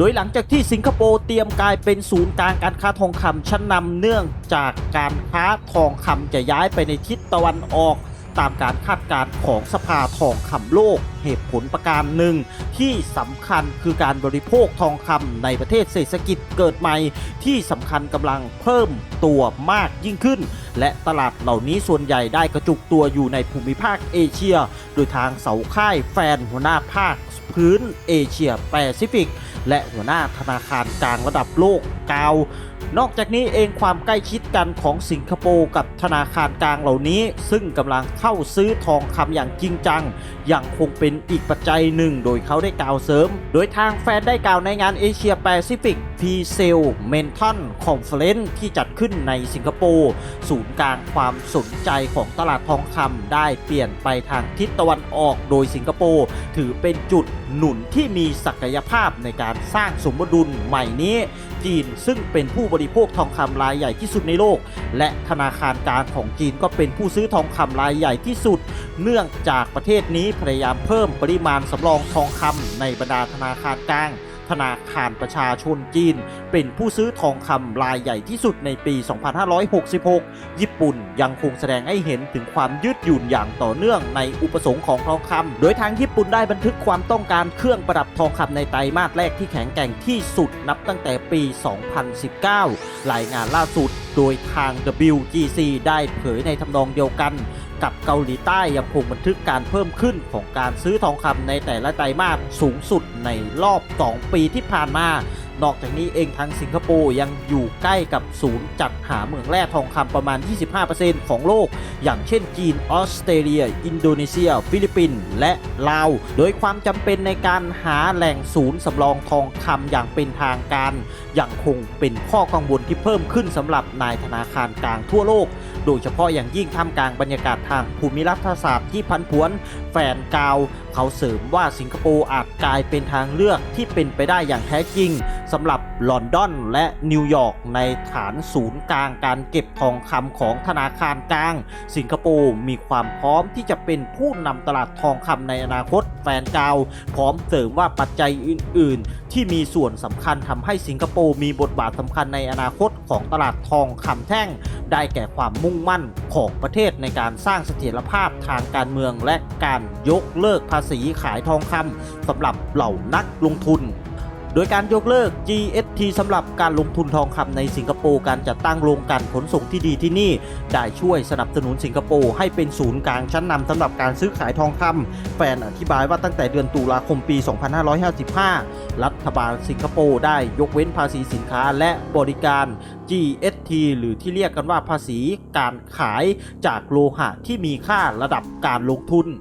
โดยหลังจากที่สิงคโปร์เตรียมกลายเป็นศูนย์กลางการค้าทองคำชั้นนำเนื่องจากการค้าทองคำจะย้ายไปในทิศตะวันออก ตามการคาดการณ์ของสภาทองคำโลกเหตุผลประการหนึ่ง ที่สำคัญคือการบริโภคทองคำในประเทศเศรษฐกิจเกิดใหม่ ที่สำคัญกำลังเพิ่มตัวมากยิ่งขึ้น และตลาดเหล่านี้ส่วนใหญ่ได้กระจุกตัวอยู่ในภูมิภาคเอเชีย โดยทางเสาค่ายแฟนหัวหน้าภาคพื้นเอเชียแปซิฟิก และหัวหน้าธนาคารกลางระดับโลกกาวนอกจากนี้เองความใกล้ชิดกันของสิงคโปร์กับธนาคารกลางเหล่านี้ ซึ่งกำลังเข้าซื้อทองคำอย่างจริงจังยังคงเป็น็นอีกปัจจัยหนึ่ง โดยเขาได้กล่าวเสริม โดยทางแฟนได้กล่าวในงานเอเชียแปซิฟิกพีเซลเมนทันคอนเฟลนที่จัดขึ้นในสิงคโปร์ศูนย์กลางความสนใจของตลาดทองคำได้เปลี่ยนไปทางทิศตะวันออก โดยสิงคโปร์ถือเป็นจุดหนุนที่มีศักยภาพในการสร้างสมดุลใหม่นี้ จีนซึ่งเป็นผู้บริโภคทองคำรายใหญ่ที่สุดในโลก และธนาคารกลางของจีนก็เป็นผู้ซื้อทองคำรายใหญ่ที่สุด เนื่องจากประเทศนี้พยายามเพิ่มปริมาณสำรองทองคำในบรรดาธนาคารกลาง ธนาคารประชาชนจีน เป็นผู้ซื้อทองคำรายใหญ่ที่สุดในปี 2566 ญี่ปุ่นยังคงแสดงให้เห็นถึงความยืดหยุ่นอย่างต่อเนื่องในอุปสงค์ของทองคำโดยทางญี่ปุ่นได้บันทึกความต้องการเครื่องประดับทองคำในไตรมาสแรกที่แข็งแกร่งที่สุดนับตั้งแต่ปี 2019 รายงานล่าสุดโดยทาง WGC ได้เผยในทำนองเดียวกัน กับเกาหลีใต้ยังคงบันทึกการเพิ่มขึ้นของการซื้อทองคำในแต่ละไตรมาสสูงสุดในรอบ 2 ปีที่ผ่านมานอกจากนี้เองทางสิงคโปร์ยังอยู่ใกล้กับศูนย์จัดหาเหมืองแร่ทองคำประมาณ 25%ของโลก อย่างเช่นจีน ออสเตรเลีย อินโดนีเซีย ฟิลิปปินส์และลาว โดยความจำเป็นในการหาแหล่งศูนย์สำรองทองคำอย่างเป็นทางการ ยังคงเป็นข้อกังวลที่เพิ่มขึ้นสำหรับนายธนาคารกลางทั่วโลก โดยเฉพาะอย่างยิ่งท่ามกลางบรรยากาศทางภูมิรัฐศาสตร์ที่พันผวนแฟนกาว เขาเสริมว่าสิงคโปร์อาจกลายเป็นทางเลือกที่เป็นไปได้อย่างแท้จริงสำหรับลอนดอนและนิวยอร์กในฐานศูนย์กลางการเก็บทองคำของธนาคารกลาง สิงคโปร์มีความพร้อมที่จะเป็นผู้นำตลาดทองคำในอนาคตแฟนกาว พร้อมเสริมว่าปัจจัยอื่น ๆ ที่มีส่วนสำคัญทำให้สิงคโปร์มีบทบาทสำคัญในอนาคตของตลาดทองคำแท่ง ได้แก่ความมุ่งมั่นของประเทศในการสร้างเสถียรภาพทางการเมืองและการยกเลิกภาษีขายทองคำสำหรับเหล่านักลงทุน ดยการยกเลิก GST สำหรับการลงทุนทองคำในสิงคโปร์การจัดตั้งโรงกลั่นขนส่งที่ดีที่นี่ ได้ช่วยสนับสนุนสิงคโปร์ให้เป็นศูนย์กลางชั้นนำสำหรับการซื้อขายทองคำแฟนอธิบายว่าตั้งแต่เดือนตุลาคมปี 2555 รัฐบาลสิงคโปร์ได้ยกเว้นภาษีสินค้าและบริการ GST หรือที่เรียกกันว่าภาษีการขายจากโลหะที่มีค่าระดับการลงทุน